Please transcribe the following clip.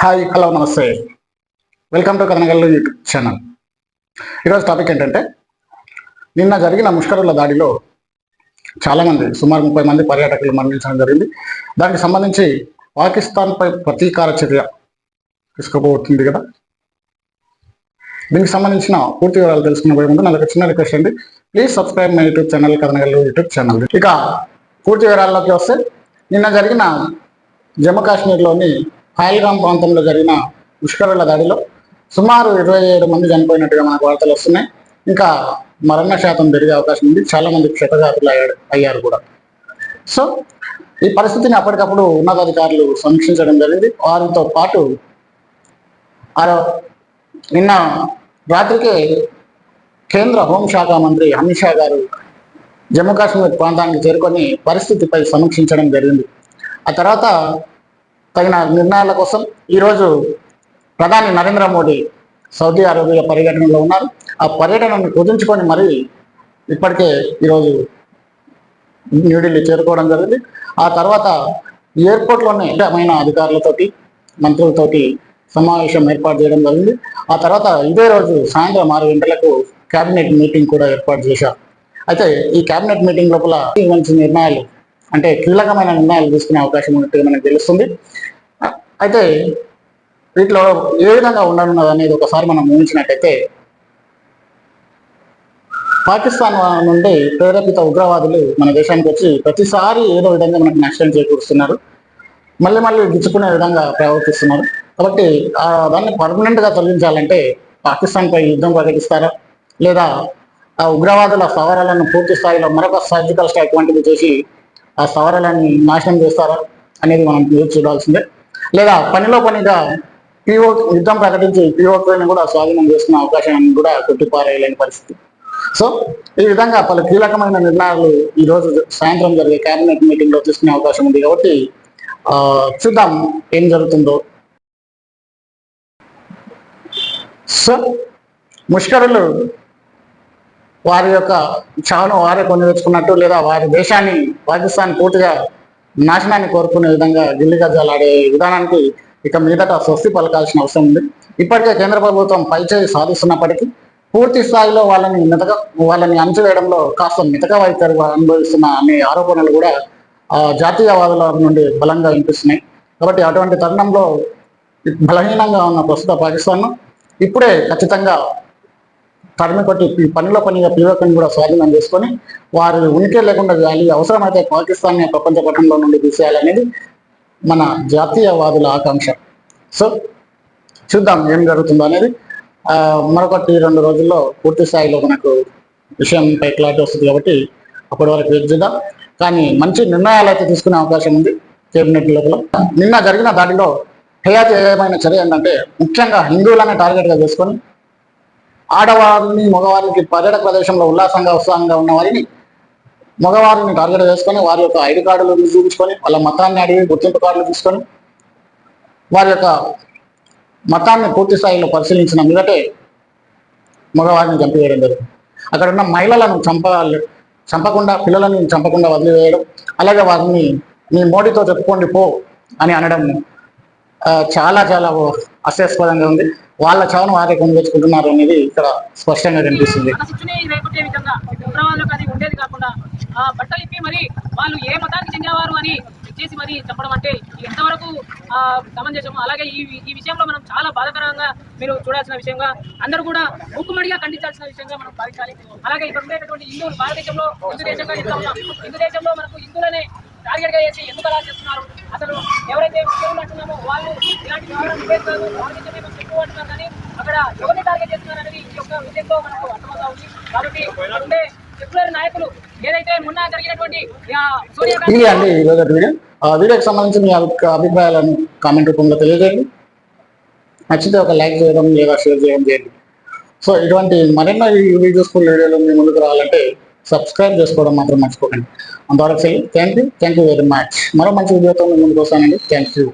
Hi hello నమస్తే. Welcome to Kathanagallu YouTube channel ఈరోజు topic ఏంటంటే నిన్న జరిగిన ముష్కరుల దాడిలో చాలామంది సుమారు ముప్పై మంది పర్యాటకులు మరణించడం జరిగింది. దానికి సంబంధించి పాకిస్తాన్పై ప్రతీకార చర్య తీసుకోబోతుంది కదా. దీనికి సంబంధించిన పూర్తి వివరాలు తెలుసుకునే ముందు నాకు చిన్న రిక్వెస్ట్ అండి. Please subscribe my YouTube channel Kathanagallu YouTube channel ఇక పూర్తి వివరాల్లోకి వస్తే నిన్న జరిగిన జమ్మూ కాశ్మీర్లోని హాయిల్గామ్ ప్రాంతంలో జరిగిన ముష్కరుల దాడిలో సుమారు ఇరవై ఏడు మంది చనిపోయినట్టుగా మనకు వార్తలు వస్తున్నాయి. ఇంకా మరణ శాతం పెరిగే అవకాశం ఉంది. చాలా మంది క్షతగాతులు అయ్యారు కూడా. సో ఈ పరిస్థితిని అప్పటికప్పుడు ఉన్నతాధికారులు సమీక్షించడం జరిగింది. వారితో పాటు నిన్న రాత్రికే కేంద్ర హోంశాఖ మంత్రి అమిత్ షా గారు జమ్మూ కాశ్మీర్ ప్రాంతానికి చేరుకొని పరిస్థితిపై సమీక్షించడం జరిగింది. ఆ తర్వాత తగిన నిర్ణయాల కోసం ఈరోజు ప్రధాని నరేంద్ర మోడీ సౌదీ అరేబియా పర్యటనలో ఉన్నారు. ఆ పర్యటనను కుదించుకొని మరి ఇప్పటికే ఈరోజు న్యూఢిల్లీ చేరుకోవడం జరిగింది. ఆ తర్వాత ఎయిర్పోర్ట్లోనే అమైన అధికారులతోటి మంత్రులతోటి సమావేశం ఏర్పాటు చేయడం జరిగింది. ఆ తర్వాత ఇదే రోజు సాయంత్రం ఆరు గంటలకు క్యాబినెట్ మీటింగ్ కూడా ఏర్పాటు చేశారు. అయితే ఈ క్యాబినెట్ మీటింగ్ లోపల మంచి నిర్ణయాలు అంటే కీలకమైన నిర్ణయాలు తీసుకునే అవకాశం ఉన్నట్టుగా మనకు తెలుస్తుంది. అయితే వీటిలో ఏ విధంగా ఉండనున్నది అనేది ఒకసారి మనం ఊహించినట్టయితే పాకిస్తాన్ నుండి ప్రేరేపిత ఉగ్రవాదులు మన దేశానికి వచ్చి ప్రతిసారి ఏదో విధంగా మనకు నష్టం చేకూరుస్తున్నారు. మళ్ళీ మళ్ళీ గిచ్చుకునే విధంగా ప్రవర్తిస్తున్నారు. కాబట్టి ఆ దాన్ని పర్మనెంట్గా తొలగించాలంటే పాకిస్తాన్పై యుద్ధం ప్రకటిస్తారా? లేదా ఆ ఉగ్రవాదుల స్థావరాలను పూర్తి స్థాయిలో మరొక సర్జికల్ స్ట్రైక్ వంటిది చేసి ఆ సవరాలని నాశనం చేస్తారా అనేది మనం చూడాల్సిందే. లేదా పనిలో పనిగా పిఓ యుద్ధం ప్రకటించి పిఓకేని కూడా స్వాధీనం చేసుకునే అవకాశాన్ని కూడా కొట్టిపారేయలేని పరిస్థితి. సో ఈ విధంగా పలు కీలకమైన నిర్ణయాలు ఈ రోజు సాయంత్రం జరిగే కేబినెట్ మీటింగ్లో తీసుకునే అవకాశం ఉంది కాబట్టి చూద్దాం ఏం జరుగుతుందో. సో ముష్కరులు వారి యొక్క చావును వారే కొనివెచ్చుకున్నట్టు లేదా వారి దేశాన్ని పాకిస్తాన్ పూర్తిగా నాశనాన్ని కోరుకునే విధంగా ఢిల్లీ గజాలాడే విధానానికి ఇక మీదట స్వస్తి పలకాల్సిన అవసరం ఉంది. ఇప్పటికే కేంద్ర ప్రభుత్వం పైచేయి సాధిస్తున్నప్పటికీ పూర్తి స్థాయిలో వాళ్ళని మితక వాళ్ళని అణచివేయడంలో కాస్త మితక వైఖరి అనుభవిస్తున్న అనే ఆరోపణలు కూడా ఆ, జాతీయవాదుల నుండి బలంగా వినిపిస్తున్నాయి. కాబట్టి అటువంటి తరుణంలో బలహీనంగా ఉన్న ప్రస్తుత పాకిస్తాన్ ఇప్పుడే ఖచ్చితంగా తరిమి కొట్టి ఈ పనిలో పనిగా పీవకని కూడా స్వాధీనం చేసుకొని వారి ఉనికి లేకుండా చేయాలి అవసరమైతే పాకిస్తాన్ ప్రపంచ పట్టణంలో నుండి తీసేయాలనేది మన జాతీయవాదుల ఆకాంక్ష. సో చూద్దాం ఏం జరుగుతుందో అనేది. మరొకటి రెండు రోజుల్లో పూర్తి స్థాయిలో మనకు విషయంపై క్లారిటీ వస్తుంది కాబట్టి అప్పటి వరకు వెయిట్ చేద్దాం. కానీ మంచి నిర్ణయాలు అయితే తీసుకునే అవకాశం ఉంది కేబినెట్ లోపల. నిన్న జరిగిన దాడిలో హేయాతీయమైన చర్య ఏంటంటే ముఖ్యంగా హిందువులనే టార్గెట్గా చేసుకొని ఆడవారిని మగవారికి పర్యటన ప్రదేశంలో ఉల్లాసంగా ఉత్సాహంగా ఉన్న వారిని మగవారిని టార్గెట్ చేసుకొని వారి యొక్క ఐడి కార్డులు చూపించుకొని వాళ్ళ మతాన్ని అడిగి గుర్తింపు కార్డులు తీసుకొని వారి యొక్క మతాన్ని పూర్తి స్థాయిలో పరిశీలించిన మీదటే మగవారిని చంపివేయడం జరిగింది. అక్కడ ఉన్న మహిళలను చంప చంపకుండా పిల్లలను చంపకుండా వదిలివేయడం అలాగే వారిని మీ మోడీతో చెప్పుకోండి పో అని అనడం చాలా చాలా హాస్యాస్పదంగా ఉంది. వాళ్ళ చావును వారే కొనుగొచ్చుకుంటున్నారు అనేది ఇక్కడ స్పష్టంగా కనిపిస్తుంది. మన విధంగా ఉగ్రవాదులకు అది ఉండేది కాకుండా ఆ బట్టలు ఇప్పి మరి వాళ్ళు ఏ మతానికి చెందినవారు అని చెక్ చేసి మరి చెప్పడం అంటే ఎంతవరకు ఆ, సమంజసము. అలాగే ఈ ఈ విషయంలో మనం చాలా బాధాకరంగా మీరు చూడాల్సిన విషయంగా అందరూ కూడా మూకుమ్మడిగా ఖండించాల్సిన విషయంగా మనం భావించాలి. అలాగే ఇక్కడ ఉండేటటువంటి హిందువులు భారతదేశంలో హిందూ దేశంగా చెప్తా ఉన్నాం హిందూ దేశంలో మనకు హిందువులనే టార్గెట్గా చేసి ఎందుకు అలా చేస్తున్నారు? అసలు ఎవరైతే ముస్లింలు అంటున్నామో వాళ్ళు ఇలాంటి వ్యవహారం భారతదేశమే కానీ అక్కడ ఎవరిని టార్గెట్ చేస్తున్నారు అనేది ఈ యొక్క విషయంలో మనకు అర్థమవుతా ఉంది. కాబట్టి ఉండే సెక్యులర్ నాయకులు ఏదైతే మొన్న జరిగినటువంటి సోనియా గాంధీ వీడియోకి సంబంధించి మీ అభిప్రాయాలను కామెంట్ రూపంలో తెలియజేయండి. నచ్చితే ఒక లైక్ చేయడం లేదా షేర్ చేయడం చేయండి. సో ఇటువంటి మరెన్నో వీడియోస్ వీడియోలు మీ ముందుకు రావాలంటే సబ్స్క్రైబ్ చేసుకోవడం మాత్రం మర్చిపోకండి. అంతవరకు thank you thank you very much మరో మంచి వీడియోతో మీ ముందుకు వస్తానండి. Thank you